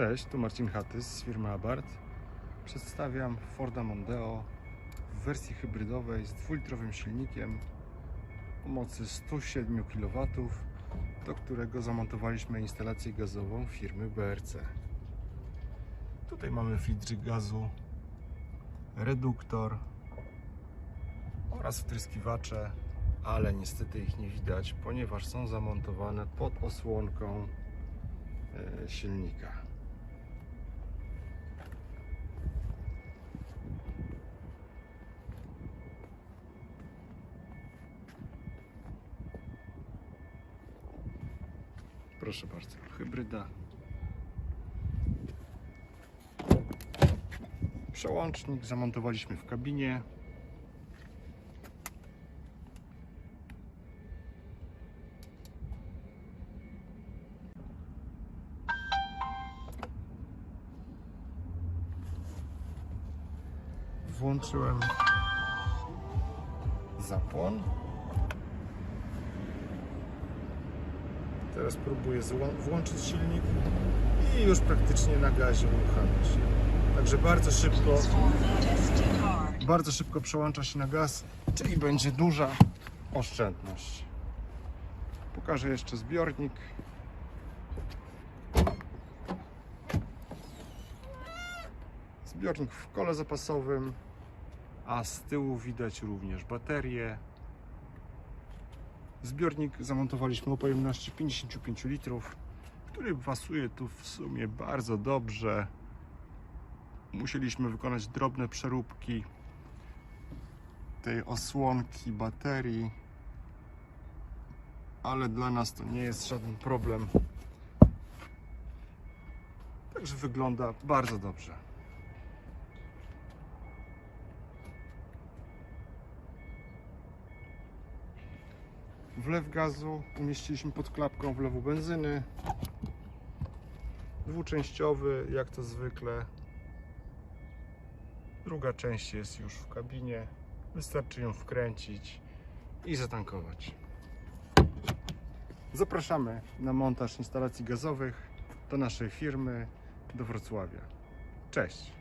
Cześć, tu Marcin Hatys z firmy Abarth. Przedstawiam Forda Mondeo w wersji hybrydowej z dwulitrowym silnikiem o mocy 107 kW, do którego zamontowaliśmy instalację gazową firmy BRC. Tutaj mamy filtr gazu, reduktor oraz wtryskiwacze, ale niestety ich nie widać, ponieważ są zamontowane pod osłonką e, silnika. Proszę bardzo, hybryda. Przełącznik zamontowaliśmy w kabinie. Włączyłem zapłon. Teraz próbuję włączyć silnik i już praktycznie na gazie uruchamiać. Także bardzo szybko, bardzo szybko przełącza się na gaz, czyli będzie duża oszczędność. Pokażę jeszcze zbiornik. Zbiornik w kole zapasowym, a z tyłu widać również baterie. Zbiornik zamontowaliśmy o pojemności 55 litrów, który pasuje tu w sumie bardzo dobrze. Musieliśmy wykonać drobne przeróbki tej osłonki baterii, ale dla nas to nie jest żaden problem. Także wygląda bardzo dobrze. Wlew gazu umieściliśmy pod klapką wlewu benzyny. Dwuczęściowy, jak to zwykle. Druga część jest już w kabinie. Wystarczy ją wkręcić i zatankować. Zapraszamy na montaż instalacji gazowych do naszej firmy do Wrocławia. Cześć!